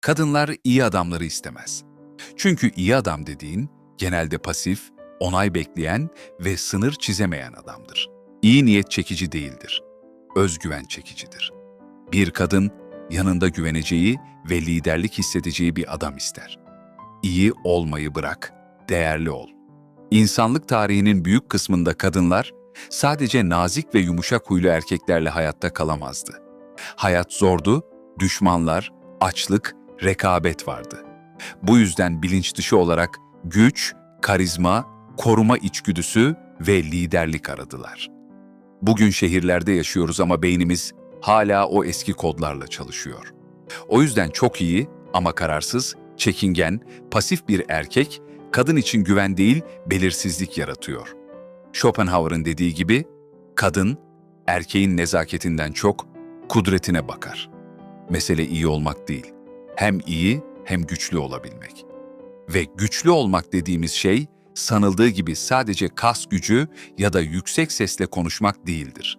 Kadınlar iyi adamları istemez. Çünkü iyi adam dediğin genelde pasif, onay bekleyen ve sınır çizemeyen adamdır. İyi niyet çekici değildir. Özgüven çekicidir. Bir kadın yanında güveneceği ve liderlik hissedeceği bir adam ister. İyi olmayı bırak, değerli ol. İnsanlık tarihinin büyük kısmında kadınlar sadece nazik ve yumuşak huylu erkeklerle hayatta kalamazdı. Hayat zordu, düşmanlar, açlık, rekabet vardı. Bu yüzden bilinç dışı olarak güç, karizma, koruma içgüdüsü ve liderlik aradılar. Bugün şehirlerde yaşıyoruz ama beynimiz hala o eski kodlarla çalışıyor. O yüzden çok iyi ama kararsız, çekingen, pasif bir erkek kadın için güven değil, belirsizlik yaratıyor. Schopenhauer'ın dediği gibi, kadın erkeğin nezaketinden çok kudretine bakar. Mesele iyi olmak değil, hem iyi hem güçlü olabilmek. Ve güçlü olmak dediğimiz şey, sanıldığı gibi sadece kas gücü ya da yüksek sesle konuşmak değildir.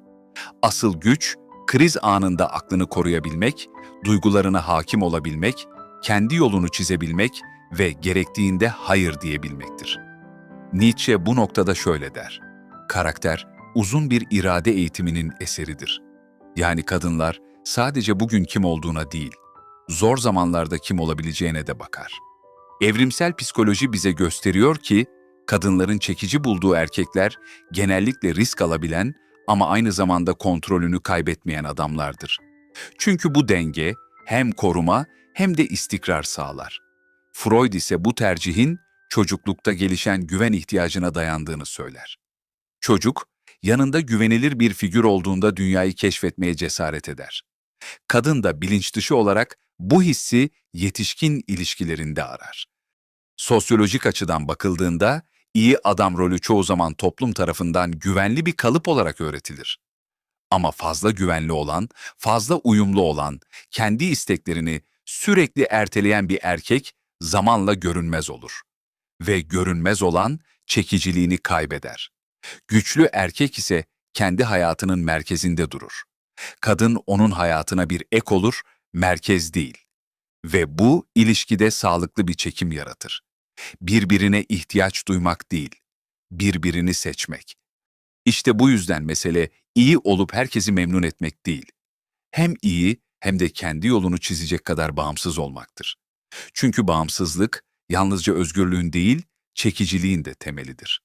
Asıl güç, kriz anında aklını koruyabilmek, duygularına hakim olabilmek, kendi yolunu çizebilmek ve gerektiğinde hayır diyebilmektir. Nietzsche bu noktada şöyle der. Karakter, uzun bir irade eğitiminin eseridir. Yani kadınlar sadece bugün kim olduğuna değil, zor zamanlarda kim olabileceğine de bakar. Evrimsel psikoloji bize gösteriyor ki, kadınların çekici bulduğu erkekler genellikle risk alabilen ama aynı zamanda kontrolünü kaybetmeyen adamlardır. Çünkü bu denge hem koruma hem de istikrar sağlar. Freud ise bu tercihin çocuklukta gelişen güven ihtiyacına dayandığını söyler. Çocuk, yanında güvenilir bir figür olduğunda dünyayı keşfetmeye cesaret eder. Kadın da bilinç dışı olarak bu hissi yetişkin ilişkilerinde arar. Sosyolojik açıdan bakıldığında iyi adam rolü çoğu zaman toplum tarafından güvenli bir kalıp olarak öğretilir. Ama fazla güvenli olan, fazla uyumlu olan, kendi isteklerini sürekli erteleyen bir erkek zamanla görünmez olur. Ve görünmez olan çekiciliğini kaybeder. Güçlü erkek ise kendi hayatının merkezinde durur. Kadın onun hayatına bir ek olur, merkez değil. Ve bu ilişkide sağlıklı bir çekim yaratır. Birbirine ihtiyaç duymak değil, birbirini seçmek. İşte bu yüzden mesele iyi olup herkesi memnun etmek değil. Hem iyi hem de kendi yolunu çizecek kadar bağımsız olmaktır. Çünkü bağımsızlık yalnızca özgürlüğün değil, çekiciliğin de temelidir.